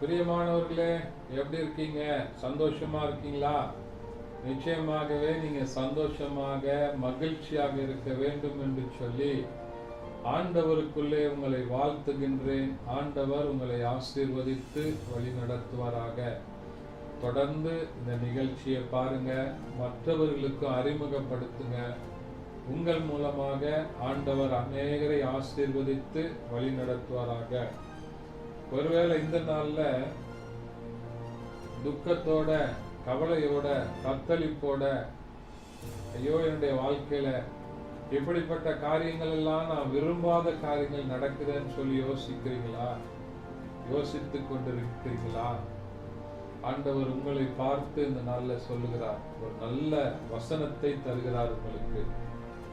பிரியமானவர்களே எப்படி இருக்கீங்க? சந்தோஷமா இருக்கீங்களா? நிச்சயமாகவே நீங்க சந்தோஷமாக மகிழ்ச்சியாக இருக்க வேண்டும் என்று சொல்லி ஆண்டவருக்குள்ளே உங்களை வாழ்த்துகின்றேன். ஆண்டவர் உங்களை ஆசீர்வதித்து வழி நடத்துவாராக தொடர்ந்து இந்த நிகழ்ச்சியை பாருங்க மற்றவர்களுக்கும் அறிமுகப்படுத்துங்க. உங்கள் மூலமாக ஆண்டவர் அநேகரை ஆசீர்வதித்து வழி நடத்துவாராக ஒருவேளை இந்த நாள்ல துக்கத்தோட கவலையோட தத்தளிப்போட ஐயோ என்னுடைய வாழ்க்கையில இப்படிப்பட்ட காரியங்கள் எல்லாம் நான் விரும்பாத காரியங்கள் நடக்குதுன்னு சொல்லி யோசிக்கிறீங்களா? யோசித்து கொண்டிருக்கிறீங்களா ஆண்டவர் உங்களை பார்த்து இந்த நாளில் சொல்லுகிறார். ஒரு நல்ல வசனத்தை தருகிறார் உங்களுக்கு.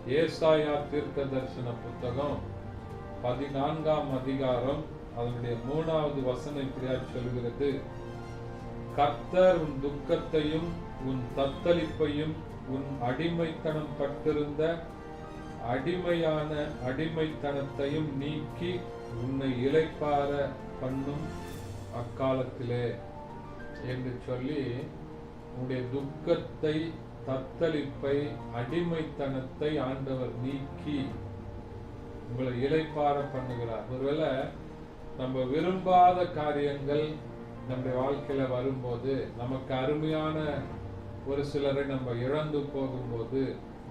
ஏசாயா தீர்க்க தரிசன புத்தகம் பதினான்காம் அதிகாரம் அதனுடைய மூணாவது வசனம் இப்படியா சொல்கிறது? கர்த்தர் உன் துக்கத்தையும் உன் தத்தளிப்பையும் உன் அடிமைத்தனம் பட்டிருந்த அடிமையான அடிமைத்தனத்தையும் நீக்கி உன்னை இளைப்பார பண்ணும் அக்காலத்திலே என்று சொல்லி உன்னுடைய துக்கத்தை தத்தளிப்பை அடிமைத்தனத்தை ஆண்டவர் நீக்கி உங்களை இளைப்பார பண்ணுகிறார். ஒருவேளை நம்ம விரும்பாத காரியங்கள் நம்முடைய வாழ்க்கையில வரும்போது நமக்கு அருமையான ஒரு சிலரை நம்ம இழந்து போகும்போது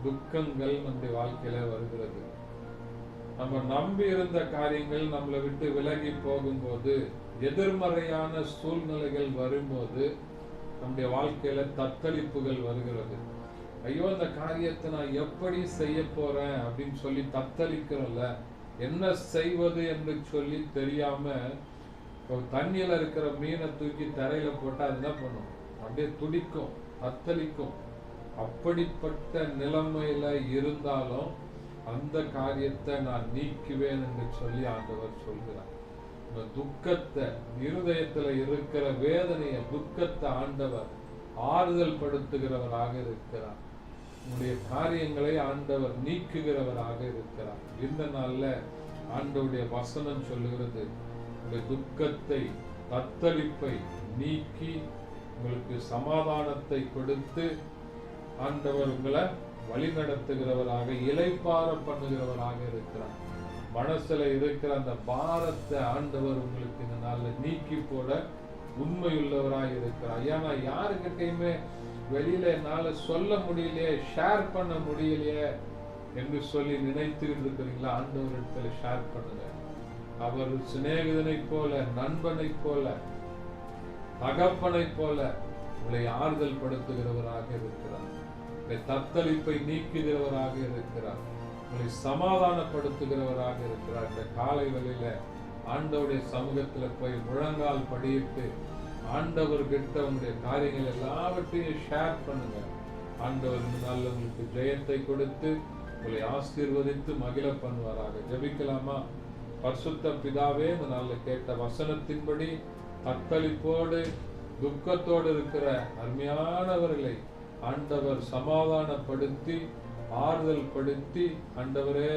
துக்கங்கள் நம்முடைய வாழ்க்கையில வருகிறது. நம்ம நம்பி இருந்த காரியங்கள் நம்மளை விட்டு விலகி போகும்போது எதிர்மறையான சூழ்நிலைகள் வரும்போது நம்முடைய வாழ்க்கையில தத்தளிப்புகள் வருகிறது. ஐயோ அந்த காரியத்தை நான் எப்படி செய்ய போறேன் அப்படின்னு சொல்லி தத்தளிக்கிறோம்ல என்ன செய்வது என்று சொல்லி தெரியாம தண்ணியில இருக்கிற மீனை தூக்கி தரையில போட்டா என்ன பண்ணும்? அப்படியே துடிக்கும் தத்தளிக்கும் அப்படிப்பட்ட நிலைமையில இருந்தாலும் அந்த காரியத்தை நான் நீக்குவேன் என்று சொல்லி ஆண்டவர் சொல்கிறார். இந்த துக்கத்தை இருதயத்துல இருக்கிற வேதனைய துக்கத்தை ஆண்டவர் ஆறுதல் படுத்துகிறவராக இருக்கிறார். உன்னுடைய காரியங்களை ஆண்டவர் நீக்குகிறவராக இருக்கிறார். இந்த நாள்ல ஆண்டவருடைய வசனம் சொல்லுகிறது உங்களுடைய துக்கத்தை தத்தளிப்பை நீக்கி உங்களுக்கு சமாதானத்தை கொடுத்து ஆண்டவர் உங்களை வழிநடத்துகிறவராக இலைப்பார பண்ணுகிறவராக இருக்கிறார். மனசுல இருக்கிற அந்த பாரத்தை ஆண்டவர் உங்களுக்கு இந்த நாளில் நீக்கி போட உண்மையுள்ளவராக இருக்கிறார் ஏன்னா யாருக்கிட்டையுமே வெளியில என்னால சொல்ல முடியலையே ஷேர் பண்ண முடியலையே என்று சொல்லி நினைத்துக்கிட்டு இருக்கிறீங்களா ஆண்டவரிடத்துல ஷேர் பண்ணுங்க. அவர் சிநேகிதனை போல நண்பனை போல தகப்பனை போல உங்களை ஆறுதல் படுத்துகிறவராக இருக்கிறார். உங்களை தத்தளிப்பை நீக்குகிறவராக இருக்கிறார். உங்களை சமாதானப்படுத்துகிறவராக இருக்கிறார். இந்த காலை வேளையில ஆண்டவருடைய சமூகத்தில் போய் முழங்கால் படியிட்டு ஆண்டவர்கிட்ட உங்களுடைய காரியங்கள் எல்லாவற்றையும் ஷேர் பண்ணுங்க. ஆண்டவர் முன்னால் உங்களுக்கு ஜெயத்தை கொடுத்து உங்களை ஆசீர்வதித்து மகிழ பண்ணுவாராக. ஜெபிக்கலாமா? பரிசுத்த பிதாவே இந்த நாளில் கேட்ட வசனத்தின்படி தத்தளிப்போடு துக்கத்தோடு இருக்கிற அருமையானவர்களை ஆண்டவர் சமாதானப்படுத்தி ஆறுதல் படுத்தி ஆண்டவரே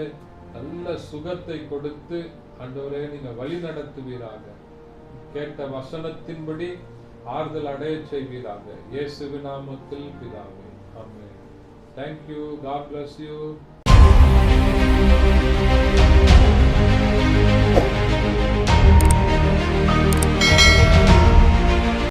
நல்ல சுகத்தை கொடுத்து ஆண்டவரே நீங்க வழி நடத்துவீராக. கேட்ட வசனத்தின்படி ஆறுதல் அடைய செய்வீராக. இயேசு நாமத்தில் பிதாவே. Amen. Thank you God bless you